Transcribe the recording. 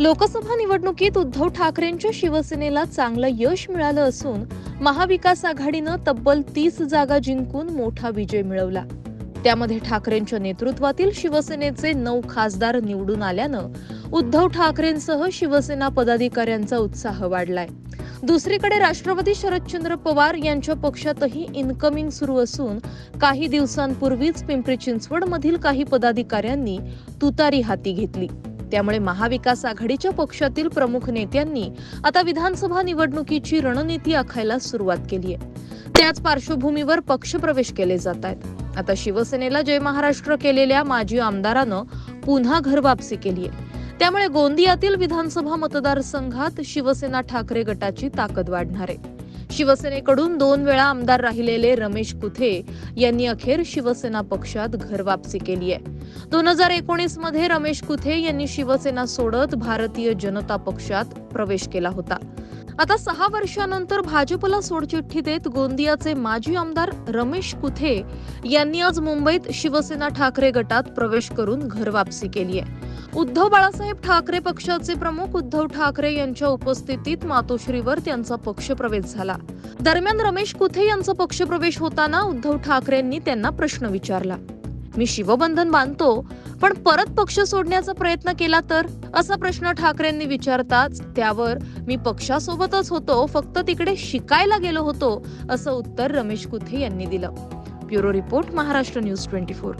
लोकसभा निवडणुकीत उद्धव ठाकरेंच्या शिवसेनेला चांगलं यश मिळालं असून महाविकास आघाडीनं तब्बल तीस जागा जिंकून मोठा विजय मिळवला. त्यामध्ये ठाकरेंच्या नेतृत्वातील शिवसेनेचे नऊ खासदार निवडून आल्यानं उद्धव ठाकरेंसह शिवसेना पदाधिकाऱ्यांचा उत्साह वाढलाय. दुसरीकडे राष्ट्रवादी शरदचंद्र पवार यांच्या पक्षातही इनकमिंग सुरू असून काही दिवसांपूर्वीच पिंपरी चिंचवड मधील काही पदाधिकाऱ्यांनी तुतारी हाती घेतली. त्यामुळे महाविकास आघाडीच्या पक्षातील प्रमुख नेत्यांनी आता विधानसभा निवडणुकीची रणनीती आखायला सुरुवात केली आहे त्याच पार्श्वभूमीवर पक्षप्रवेश केले जात आहेत. आता शिवसेनेला जय महाराष्ट्र केलेल्या माजी आमदारानं पुन्हा घरवापसी केली आहे त्यामुळे गोंदियातील विधानसभा मतदारसंघात शिवसेना ठाकरे गटाची ताकद वाढणार आहे. शिवसेनेकडून दोन वेळा आमदार राहिलेले रमेश कुथे यांनी अखेर शिवसेना पक्षात घरवापसी केली आहे. दोन हजार एकोणीसमध्ये रमेश कुथे यांनी शिवसेना सोडत भारतीय जनता पक्षात प्रवेश केला होता. आता सहा वर्षानंतर भाजपला सोडचिठ्ठी देत गोंदियाचे माजी आमदार रमेश कुथे यांनी आज मुंबईत शिवसेना ठाकरे गटात प्रवेश करून घरवापसी केली आहे. उद्धव बाळासाहेब ठाकरे पक्षाचे प्रमुख उद्धव ठाकरे यांच्या उपस्थितीत मातोश्रीवर त्यांचा पक्षप्रवेश झाला. दरम्यान रमेश कुथे यांचा पक्षप्रवेश होताना उद्धव ठाकरेंनी त्यांना प्रश्न विचारला. मी शिवबंधन बांधतो पण परत पक्ष सोडण्याचा प्रयत्न केला तर? असा प्रश्न ठाकरेंनी विचारताच त्यावर मी पक्षासोबतच होतो फक्त तिकडे शिकायला गेलो होतो असं उत्तर रमेश कुथे यांनी दिलं. Bureau report Maharashtra news twenty four.